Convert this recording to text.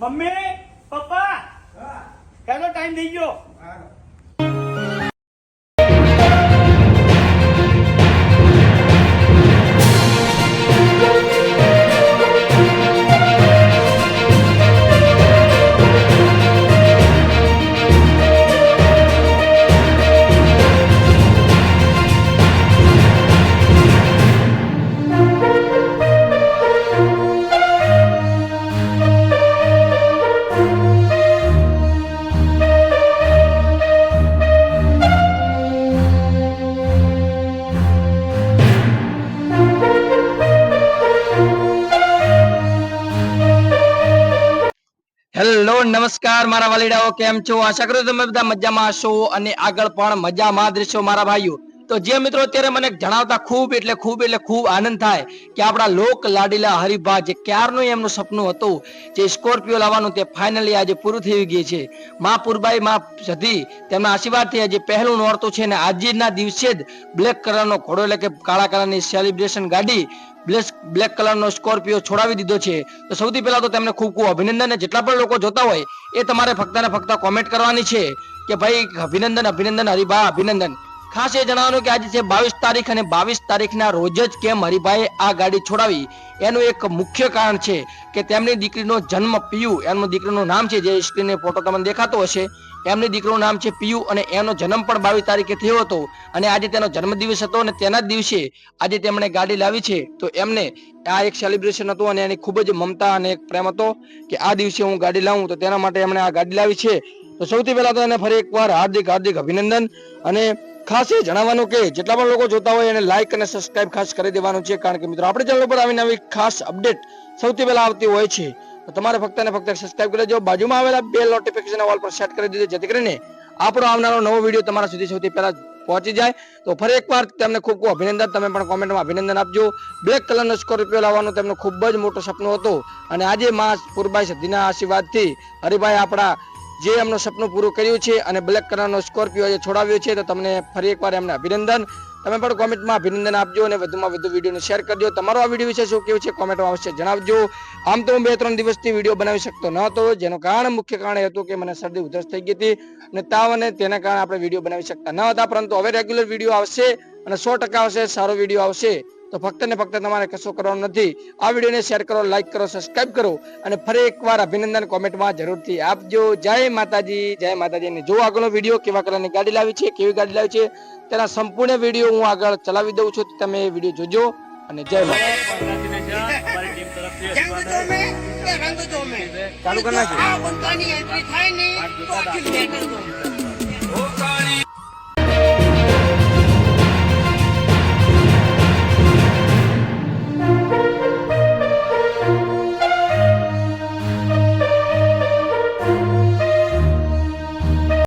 Mummy papa કેટલો time થઈ ગયો? હેલો, નમસ્કાર મારા વાલીડાઓ, કેમ છો? આશા કરું તમે બધા મજામાં હશો અને આગળ પણ મજામાં દ્રશ્યો મારા ભાઈઓ. તો જે મિત્રો અત્યારે મને જણાવતા ખૂબ એટલે ખૂબ એટલે ખૂબ આનંદ થાય કે આપણા લોક લાડીલા હરિભા જે ક્યારનું એમનું સપનું હતું, જે સ્કોર્પિયો લાવવાનું તે ફાઇનલી આજે પૂરું થઈ ગયું છે. મા પુરબાઈ, મા સધી તેમના આશીર્વાદથી આજે પહેલું નોરતું છે અને આજના દિવસે જ બ્લેક કલરનો ઘોડો એટલે કે કાળા કલરની સેલિબ્રેશન ગાડી બ્લેક બ્લેક કલરનો સ્કોર્પિયો છોડાવી દીધો છે. તો સૌથી પહેલા તો તેમને ખૂબ ખૂબ અભિનંદન જેટલા પણ લોકો જોતા હોય એ તમારે ફક્ત ને ફક્ત કોમેન્ટ કરવાની છે કે ભાઈ અભિનંદન અભિનંદન હરિભા, અભિનંદન. ખાસ એ જણાવવાનું કે આજે છે બાવીસ તારીખ અને બાવીસ તારીખના રોજ જ કેમ હરિભાઈએ આ ગાડી છોડાવી. એનું એક મુખ્ય કારણ છે કે તેમની દીકરીનો જન્મ પિયુ, એમનું દીકરીનું નામ છે જે સ્ક્રીને ફોટો તમને દેખાતો હશે. એમની દીકરીનું નામ છે પિયુ અને એનો જન્મ પણ બાવીસ તારીખે થયો હતો. અને આજે તેનો જન્મદિવસ હતો અને તેના જ દિવસે આજે તેમણે ગાડી લાવી છે. તો એમને આ એક સેલિબ્રેશન હતું અને એની ખૂબ જ મમતા અને એક પ્રેમ હતો કે આ દિવસે હું ગાડી લાવું. તો તેના માટે એમણે આ ગાડી લાવી છે. તો સૌથી પહેલા તો એને ફરી એકવાર હાર્દિક હાર્દિક અભિનંદન અને ખાસ એ જણાવવાનું કે જેટલા પણ લોકો જોતા હોય એને લાઈક અને સબસ્ક્રાઇબ ખાસ કરી દેવાનું છે, કારણ કે મિત્રો આપણે ચેનલ પર આવી નવી ખાસ અપડેટ સૌથી પહેલા આવતી હોય છે. તો તમારે ફક્ત ને ફક્ત સબસ્ક્રાઇબ કરી દેજો બાજુમાં આવેલા બે નોટિફિકેશન ઓલ પર સેટ કરી દેજો, જેથી કરીને આપણો આવનારો નવો વીડિયો તમારા સુધી સૌથી પહેલા પહોંચી જાય. તો ફરી એકવાર તેમને ખૂબ ખૂબ અભિનંદન. તમે પણ કોમેન્ટમાં અભિનંદન આપજો. બ્લેક કલરનો સ્કોર્પિયો લાવવાનું તેમનું ખૂબ જ મોટો સપનું હતું. અને આજે મા પૂરબાઈ સદીના આશીર્વાદથી હરિભાઈ આપણા જે એમનું સપનું પૂરું કર્યું છે અને બ્લેક કલરનો સ્કોર્પિયો જે છોડાવ્યો છે, તો તમને ફરી એકવાર એમને અભિનંદન. તમે પણ કોમેન્ટમાં અભિનંદન આપજો અને વધુમાં વધુ વિડીયોને શેર કરજો. તમારો આ વીડિયો વિશે શું કેવું છે, કોમેન્ટમાં અવશ્ય જણાવજો. આમ તો હું બે ત્રણ દિવસથી વીડિયો બનાવી શકતો ન હતો, જેનું કારણ મુખ્ય કારણ એ હતું કે મને શરદી ઉધરસ થઈ ગઈ હતી અને તાવ અને તેના કારણે આપણે વીડિયો બનાવી શકતા ન હતા, પરંતુ હવે રેગ્યુલર વીડિયો આવશે અને સો ટકા આવશે, સારો વીડિયો આવશે. તો ફક્ત ને ફક્ત તમારે કશું કરવાનું નથી. આ વિડીયોને શેર કરો લાઈક કરો સબસ્ક્રાઇબ કરો અને ફરી એકવાર અભિનંદન કોમેન્ટમાં જરૂરથી આપજો. જય માતાજી જય માતાજી. અને જો આગળનો વીડિયો કેવા કલરની ગાડી લાવી છે કેવી ગાડી લાવી છે તેના સંપૂર્ણ વીડિયો હું આગળ ચલાવી દઉં છું. તમે એ વીડિયો જોજો અને જય માતા ચાલુ કરી નાખી